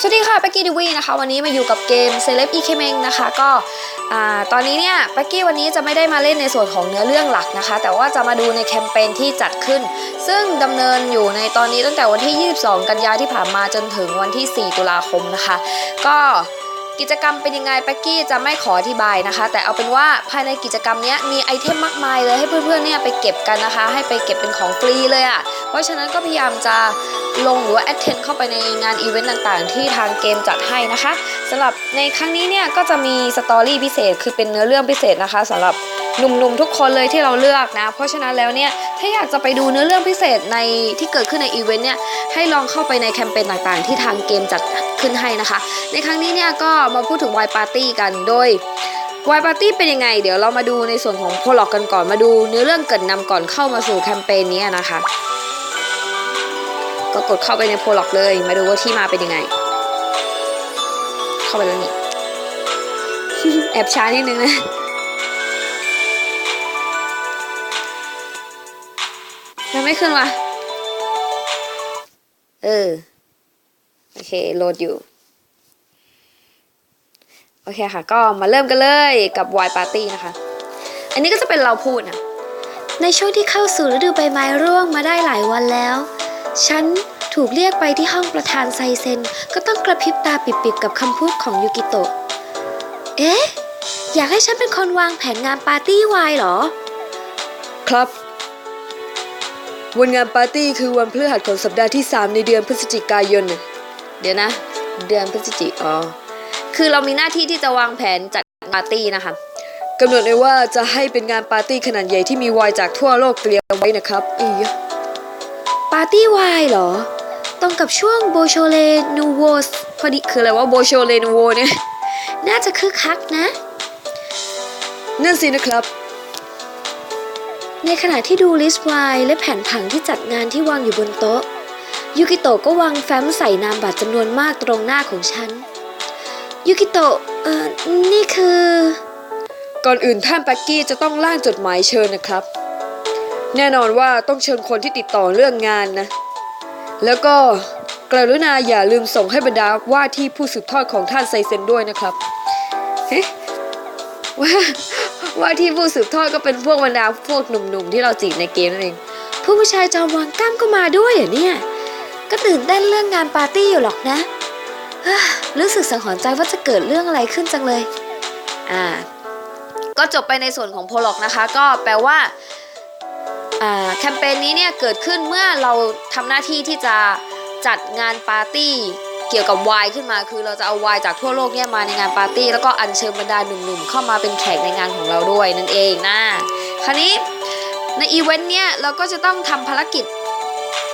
สวัสดีค่ะเป็กกี้ดิวีนะคะ วันนี้มาอยู่กับเกม Celeb e k m e n นะคะ ก็ตอนนี้เนี่ยเป็กกี้วันนี้จะไม่ได้มาเล่นในส่วนของเนื้อเรื่องหลักนะคะ แต่ว่าจะมาดูในแคมเปญที่จัดขึ้น ซึ่งดำเนินอยู่ในตอนนี้ตั้งแต่วันที่ 22 กันยาที่ผ่านมาจนถึงวันที่ 4 ตุลาคมนะคะ ก็ กิจกรรมเป็นยังไงแป็กกี้จะไม่ขออธิบายนะคะ แต่เอาเป็นว่าภายในกิจกรรมนี้มีไอเทมมากมายเลยให้เพื่อนๆเนี่ยไปเก็บกันนะคะ ให้ไปเก็บเป็นของฟรีเลยอะ่ะเพราะฉะนั้นก็พยายามจะลงหรือว่า attend เข้าไปในงานอีเวนต์ต่างๆ ที่ทางเกมจัดให้นะคะสำหรับในครั้งนี้เนี่ยก็จะมีสตอรี่พิเศษคือเป็นเนื้อเรื่องพิเศษนะคะสำหรับ หนุ่มๆทุกคนเลยที่เราเลือกนะ เพราะฉะนั้นแล้วเนี่ยถ้าอยากจะไปดูเนื้อเรื่องพิเศษในที่เกิดขึ้นในอีเวนต์เนี่ยให้ลองเข้าไปในแคมเปญต่างๆ ที่ทางเกมจัดขึ้นให้นะคะ ในครั้งนี้เนี่ยก็มาพูดถึงวายปาร์ตี้กันโดยวายปาร์ตี้เป็นยังไง เดี๋ยวเรามาดูในส่วนของโพล็อกกันก่อนมาดูเนื้อเรื่องเกรินนำก่อนเข้ามาสู่แคมเปญนี้นะคะ ก็กดเข้าไปในโพล็อกเลย มาดูว่าที่มาเป็นยังไง เข้าไปแล้วนี่แอบช้านิดนึงนะ ไม่ขึ้นวะเออ โอเค โหลดอยู่ โอเคค่ะ ก็มาเริ่มกันเลยกับ Y Party นะคะ อันนี้ก็จะเป็นเราพูดนะ ในช่วงที่เข้าสู่ฤดูใบไม้ร่วงมาได้หลายวันแล้ว ฉันถูกเรียกไปที่ห้องประธานไซเซน ก็ต้องกระพริบตาปิบๆกับคำพูดของยูกิโตะ เอ๊ะ อยากให้ฉันเป็นคนวางแผนงานปาร์ตี้วายเหรอ ครับ วันงานปาร์ตี้คือวันพฤหัสของสัปดาห์ที่ 3 ในเดือนพฤศจิกายนน่ะเดี๋ยวนะ เดือนพฤศจิกอ๋อ คือเรามีหน้าที่ที่จะวางแผนจัดปาร์ตี้นะคะกำหนดไว้ว่าจะให้เป็นงานปาร์ตี้ขนาดใหญ่ที่มีไวน์จากทั่วโลกเตรียมไว้นะครับ อียะปาร์ตี้วายเหรอ ตรงกับช่วงโบโชเลนูโวสพอดีคืออะไรว่าโบโชเลนูโวเนี่ย น่าจะคึกคักนะ นั่นสินะครับ ในขณะที่ดูลิสต์ไวน์และแผนผังที่จัดงานที่วางอยู่บนโต๊ะ ยูกิโตะก็วางแฟ้มใส่นามบัตรจำนวนมากตรงหน้าของฉัน ยูกิโตะเอ่อ นี่คือ ก่อนอื่นท่านแป็กกี้จะต้องร่างจดหมายเชิญนะครับ แน่นอนว่าต้องเชิญคนที่ติดต่อเรื่องงานนะ แล้วก็กรุณาอย่าลืมส่งให้บรรดาว่าที่ผู้สืบทอดของท่านไซเซนด้วยนะครับ เฮ้ว่า ว่าที่ผู้สืบทอดก็เป็นพวกบรรดาพวกหนุ่มๆที่เราจีบในเกมนั่นเองผู้ผู้ชายจอมวางกล้ามก็มาด้วยเหรอเนี่ย ก็ตื่นเต้นเรื่องงานปาร์ตี้อยู่หรอกนะรู้สึกสังหรณ์ใจว่าจะเกิดเรื่องอะไรขึ้นจังเลย อ่า ก็จบไปในส่วนของโพล็อกนะคะ ก็แปลว่าอ่าแคมเปญนี้เนี่ยเกิดขึ้นเมื่อเราทำหน้าที่ที่จะจัดงานปาร์ตี้ เกี่ยวกับไวน์ขึ้นมาคือเราจะเอาไวน์จากทั่วโลกเนี่ยมาในงานปาร์ตี้ แล้วก็อัญเชิญบรรดาหนุ่มๆเข้ามาเป็นแขกในงานของเราด้วยนั่นเองนะคราวนี้ในอีเวนต์เนี่ยเราก็จะต้องทำภารกิจ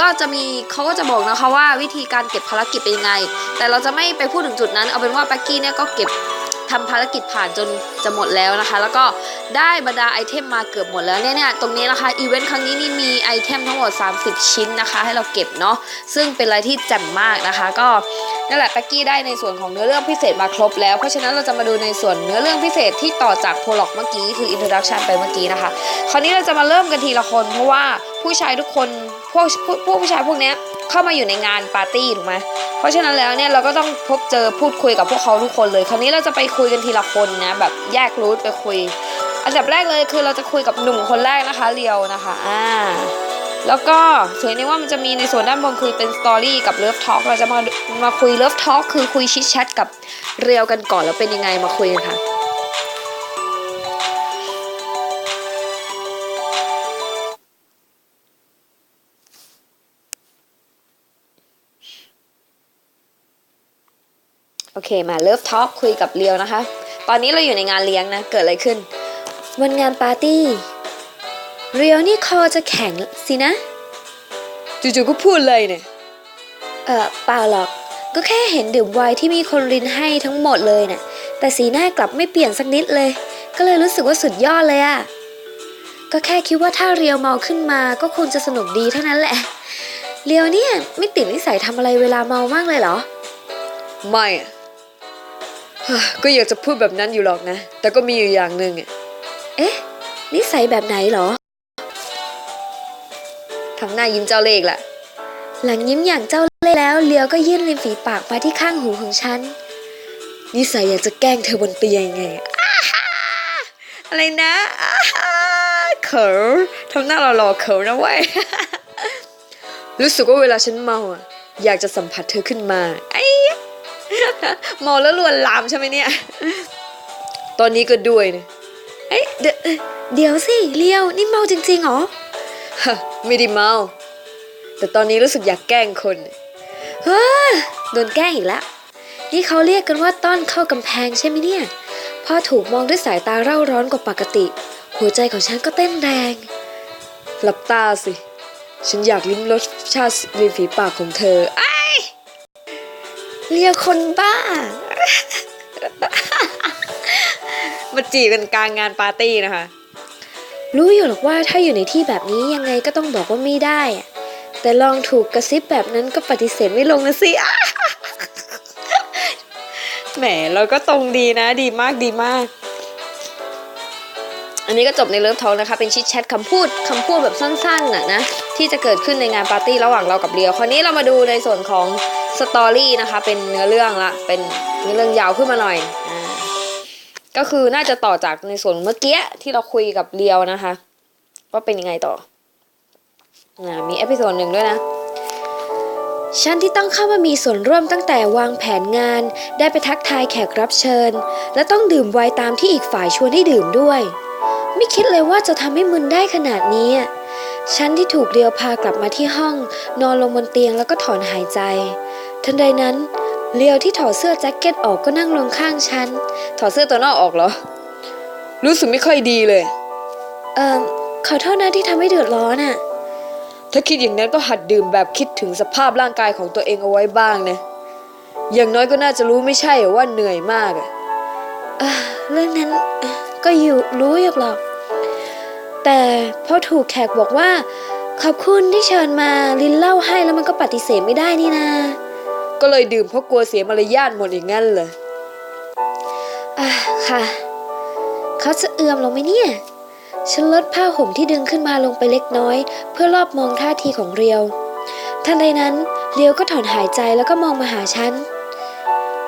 ก็จะมีเขาก็จะบอกนะคะว่าวิธีการเก็บภารกิจเป็นยังไง แต่เราจะไม่ไปพูดถึงจุดนั้น เอาเป็นว่าแบ็กกี้เนี่ยก็เก็บ ทำภารกิจผ่านจนจะหมดแล้วนะคะ แล้วก็ได้บรรดาไอเทมมาเกือบหมดแล้วเนี่ยเนี่ยตรงนี้นะคะอีเวนต์ครั้งนี้นี่มีไอเทมทั้งหมด 30 ชิ้นนะคะ ให้เราเก็บเนาะซึ่งเป็นอะไรที่แจ่มมากนะคะ ก็นั่นแหละแบ็กกี้ได้ในส่วนของเนื้อเรื่องพิเศษมาครบแล้ว เพราะฉะนั้นเราจะมาดูในส่วนเนื้อเรื่องพิเศษที่ต่อจากโพล็อกเมื่อกี้คืออินโทรดักชันไปเมื่อกี้นะคะ คราวนี้เราจะมาเริ่มกันทีละคนเพราะว่าผู้ชายทุกคนพวกพวกผู้ชายพวกนี้เข้ามาอยู่ในงานปาร์ตี้ถูกไหม เพราะฉะนั้นแล้วเนี่ยเราก็ต้องพบเจอพูดคุยกับพวกเขาทุกคนเลย คราวนี้เราจะไปคุยกันทีละคนนะแบบแยกรูทไปคุย อันดับแรกเลยคือเราจะคุยกับหนุ่มคนแรกนะคะเรียวนะคะอ่าแล้วก็สวยในว่ามันจะมีในส่วนด้านบนคือเป็นสตอรี่กับเลิฟท็อกเราจะมามาคุยเลิฟท็อกคือคุยชิดแชทกับเรียวกันก่อนแล้วเป็นยังไงมาคุยกันค่ะ โอเคมาเลิฟทอ l k คุยกับเรียวนะคะ ตอนนี้เราอยู่ในงานเลี้ยงนะ เกิดอะไรขึ้น วันงานปาร์ตี้เรียวนี่คอจะแข็งสินะจู่ๆก็พูดเลยเนี่ย เออเปล่าหรอก ก็แค่เห็นดื่มไวน์ที่มีคนรินให้ทั้งหมดเลยน่ะแต่สีหน้ากลับไม่เปลี่ยนสักนิดเลย ก็เลยรู้สึกว่าสุดยอดเลยอะก็แค่คิดว่าถ้าเรียวเมาขึ้นมาก็คงจะสนุกดีเท่านั้นแหละ เรียวเนี่ยไม่ติดนิสัยทำอะไรเวลาเมามากเลยเหรอ ไม่อะเฮ้ย ก็อยากจะพูดแบบนั้นอยู่หรอกนะ แต่ก็มีอยู่อย่างหนึ่งอะเอ๊ะ นิสัยแบบไหนเหรอ ทำหน้ายิ้มเจ้าเลขแหละ หลังยิ้มอย่างเจ้าเล่ห์แล้วเลียวก็ยื่นริมฝีปากมาที่ข้างหูของฉัน นิสัยอยากจะแกล้งเธอบนเตียงไงอ้าฮ่าอะไรนะอ้าฮ่าเขินทำหน้าหล่อๆเขินนะเว้ย รู้สึกว่าเวลาฉันเมาอะ อยากจะสัมผัสเธอขึ้นมาไอ้ยะ เมาแล้วลวนลามใช่ไหมเนี่ย ตอนนี้ก็ด้วยนะเอ๊ะเดยวเอ่อเดี๋ยวสิเลียวนี่เมาจริงๆเหรอฮะไม่ได้เมา แต่ตอนนี้รู้สึกอยากแกล้งคนเฮ้อโดนแกล้งอีกแล้ว นี่เขาเรียกกันว่าต้อนเข้ากำแพงใช่ไหมเนี่ย พอถูกมองด้วยสายตาเร่าร้อนกว่าปกติ หัวใจของฉันก็เต้นแรง หลับตาสิ ฉันอยากลิ้มรสชาติริมฝีปากของเธออะ เลียวคนบ้า มาจีบกันกลางงานปาร์ตี้นะคะ รู้อยู่หรอกว่าถ้าอยู่ในที่แบบนี้ยังไงก็ต้องบอกว่าไม่ได้อะแต่ลองถูกกระซิบแบบนั้นก็ปฏิเสธไม่ลงนะสิอะแหมเราก็ตรงดีนะ ดีมากดีมาก อันนี้ก็จบในเลิฟทองนะคะ เป็นชิดแชทคำพูดคำพูดแบบสั้นๆน่ะนะ ที่จะเกิดขึ้นในงานปาร์ตี้ระหว่างเรากับเรียวคราวนี้เรามาดูในส่วนของสตอรี่นะคะ เป็นเนื้อเรื่องละเป็นเนื้อเรื่องยาวขึ้นมาหน่อยอ่าก็คือน่าจะต่อจากในส่วนเมื่อกี้ที่เราคุยกับเรียวนะคะว่าเป็นยังไงต่ออมีเอพิโซดหนึ่งด้วยนะฉันที่ต้องเข้ามามีส่วนร่วมตั้งแต่วางแผนงาน ได้ไปทักทายแขกรับเชิญ และต้องดื่มไวน์ตามที่อีกฝ่ายชวนให้ดื่มด้วย ไม่คิดเลยว่าจะทำให้มึนได้ขนาดนี้ ฉันที่ถูกเรียวพากลับมาที่ห้อง นอนลงบนเตียงแล้วก็ถอนหายใจ ทันใดนั้นเรียวที่ถอดเสื้อแจ็คเก็ตออกก็นั่งลงข้างฉัน ถอดเสื้อตัวนอกออกเหรอ รู้สึกไม่ค่อยดีเลย เอ่อขอโทษนะที่ทำให้เดือดร้อนอะถ้าคิดอย่างนั้นก็หัดดื่มแบบคิดถึงสภาพร่างกายของตัวเองเอาไว้บ้างนะ อย่างน้อยก็น่าจะรู้ไม่ใช่เหรอว่าเหนื่อยมากอะอ่าเรื่องนั้นอะก็อยู่รู้อยู่หรอก แต่พอถูกแขกบอกว่า ขอบคุณที่เชิญมาลินเล่าให้แล้วมันก็ปฏิเสธไม่ได้นี่นาก็เลยดื่มเพราะกลัวเสียมารยาทหมดอย่างนั้นเลยอะค่ะ เขาจะเอือมลงไหมเนี่ย ฉันลดผ้าห่มที่ดึงขึ้นมาลงไปเล็กน้อย เพื่อรอบมองท่าทีของเรียว ทันใดนั้นเรียวก็ถอนหายใจแล้วก็มองมาหาฉัน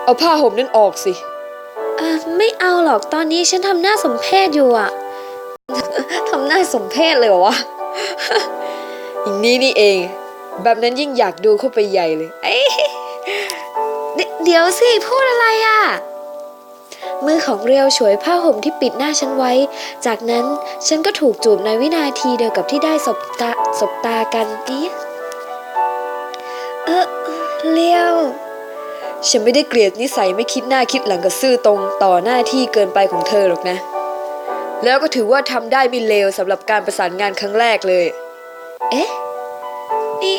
เอาผ้าห่มนั่นออกสิ อะไม่เอาหรอกตอนนี้ฉันทำหน้าสมเพศอยู่อะ ทำหน้าสมเพศเลยวะอย่างนี้นี่เอง แบบนั้นยิ่งอยากดูเข้าไปใหญ่เลยเอ้ยเดี๋ยวสิ พูดอะไรอะ มือของเรียวฉวยผ้าห่มที่ปิดหน้าฉันไว้ จากนั้นฉันก็ถูกจูบในวินาทีเดียวกับที่ได้สบตาสบตากันนี้เออเรียวฉันไม่ได้เกลียดนิสัยไม่คิดหน้าคิดหลังกับซื่อตรงต่อหน้าที่เกินไปของเธอหรอกนะ แล้วก็ถือว่าทำได้ไม่เลวสำหรับการประสานงานครั้งแรกเลย เอ๊ะ นี่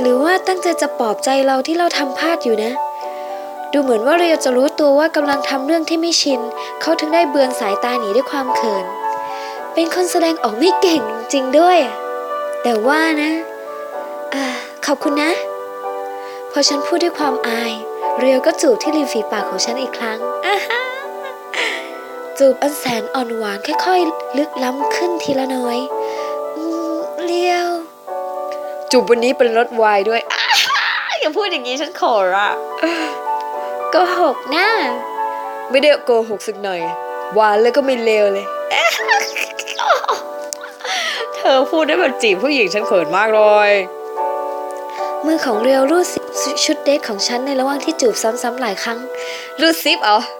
หรือว่าตั้งใจจะปลอบใจเราที่เราทำพลาดอยู่นะ ดูเหมือนว่าเรียวจะรู้ตัวว่ากำลังทำเรื่องที่ไม่ชิน เขาถึงได้เบือนสายตาหนีด้วยความเขิน เป็นคนแสดงออกไม่เก่งจริงด้วย แต่ว่านะอ่าขอบคุณนะ พอฉันพูดด้วยความอาย เรียวก็จูบที่ริมฝีปากของฉันอีกครั้งอ่าฮะ จูบอันแสนอ่อนหวานค่อยๆ ลึกล้ำขึ้นทีละน้อยอืมเรียว จูบวันนี้เป็นรสไวน์ด้วยอ้าอย่าพูดอย่างนี้ฉันขอละก็หกหน้าไม่ได้โกหกสักหน่อย หวานแล้วก็ไม่เลวเลยเธอพูดได้แบบจีบผู้หญิงฉันเขินมากเลยมือของเรียวรูดชุดเดทของฉันในระหว่างที่จูบซ้ำๆหลายครั้ง รูดซิปเอาเ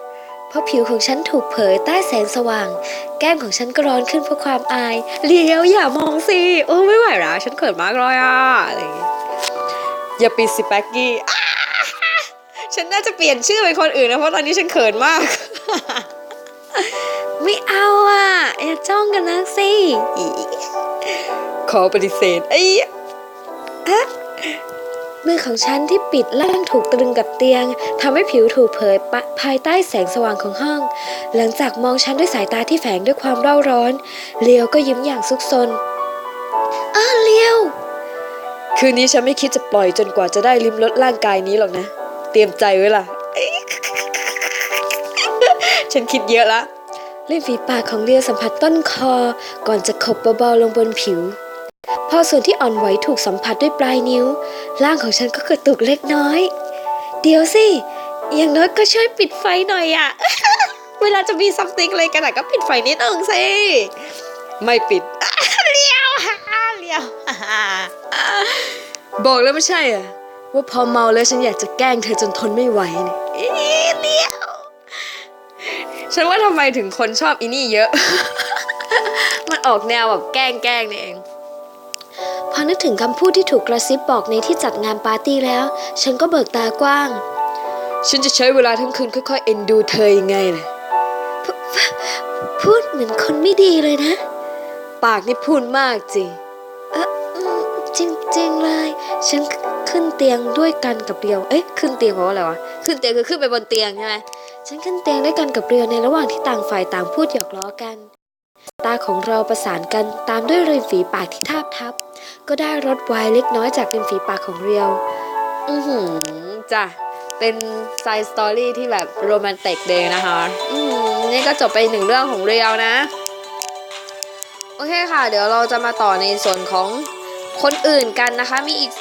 พราะผิวของฉันถูกเผยใต้แสงสว่าง แก้มของฉันก็ร้อนขึ้นเพราะความอายเรียวอย่ามองสิโอ้ไม่ไหวแล้วฉันเขินมากเลยอะอะไรอย่างงี้อย่าปิดสิแป๊กกี้อ้าฉันน่าจะเปลี่ยนชื่อเป็นคนอื่นนะเพราะตอนนี้ฉันเขินมาก ไม่เอาอะอย่าจ้องกันนักสิขอปฏิเสธไอ้ยะ มือของฉันที่ปิดล่างถูกตรึงกับเตียงทำให้ผิวถูกเผยปะภายใต้แสงสว่างของห้อง หลังจากมองฉันด้วยสายตาที่แฝงด้วยความเร่าร้อนเลียวก็ยิ้มอย่างซุกซนอ้าเลียว คืนนี้ฉันไม่คิดจะปล่อยจนกว่าจะได้ลิ้มรสร่างกายนี้หรอกนะ เตรียมใจไว้ล่ะ ฉันคิดเยอะละริมฝีปากของเรียวสัมผัสต้นคอ ก่อนจะขบเบาๆลงบนผิว พอส่วนที่อ่อนไหวถูกสัมผัสด้วยปลายนิ้ว ร่างของฉันก็กระตุกเล็กน้อย เดี๋ยวสิ อย่างน้อยก็ช่วยปิดไฟหน่อยอะเวลาจะมีซัมติงอะไรกันก็ปิดไฟนิดนึงสิ ไม่ปิดเลี้ยวเลี้ยวบอกแล้วไม่ใช่เหรอะว่าพอเมาแล้วฉันอยากจะแกล้งเธอจนทนไม่ไหวเนี่ยเลี้ยวฉันว่าทำไมถึงคนชอบอีนี่เยอะ มันออกแนวแบบแกล้งแกล้งนี่เอง อนึกถึงคำพูดที่ถูกกระซิบบอกในที่จัดงานปาร์ตี้แล้ว ฉันก็เบิกตากว้าง ฉันจะใช้เวลาทั้งคืนค่อยๆ เอ็นดูเธอยังไงล่ะพูดเหมือนคนไม่ดีเลยนะ ปากนี่พูดมากจริงเอออืมจริงๆเลย ฉันขึ้นเตียงด้วยกันกับเรียว เอ๊ะขึ้นเตียงเพราะว่าอะไรวะ ขึ้นเตียงคือขึ้นไปบนเตียงใช่ไหมฉันขึ้นเตียงด้วยกันกับเรียวในระหว่างที่ต่างฝ่ายต่างพูดหยอกล้อกัน ตาของเราประสานกันตามด้วยริมฝีปากที่ทาบทับ ก็ได้รสไวน์เล็กน้อยจากริมฝีปากของเรียว อือหือจ้ะ เป็นไซส์สตอรี่ที่แบบโรแมนติกเดย์นะคะ อืมนี่ก็จบไปหนึ่งเรื่องของเรียวนะ โอเคค่ะ เดี๋ยวเราจะมาต่อในส่วนของคนอื่นกันนะคะ มีอีก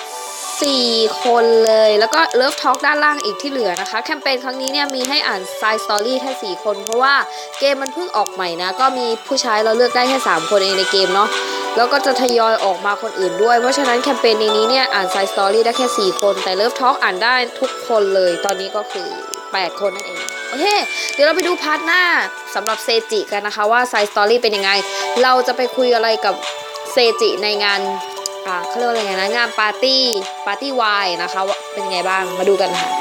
4 คนเลย แล้วก็เลิฟท็อกด้านล่างอีกที่เหลือนะคะ แคมเปญครั้งนี้เนี่ยมีให้อ่านไซส์สตอรี่แค่ 4 คน เพราะว่าเกมมันเพิ่งออกใหม่นะ ก็มีผู้ใชายเราเลือกได้แค่ 3 คนเองในเกมเนาะแล้วก็จะทยอยออกมาคนอื่นด้วย เพราะฉะนั้นแคมเปญในนี้เนี่ยอ่านไซส์สตอรี่ได้แค่ 4 คน แต่เลิฟท็อกอ่านได้ทุกคนเลย ตอนนี้ก็คือ 8 คนนั่นเองโอเค เดี๋ยวเราไปดูพาร์ทหน้าสำหรับเซจิกันนะคะว่าไซส์สตอรี่เป็นยังไง เราจะไปคุยอะไรกับเซจิในงาน อ่าเขาเรียกว่าอะไรไงนะงานปาร์ตี้ปาร์ตี้วายนะคะว่าเป็นไงบ้างมาดูกันค่ะ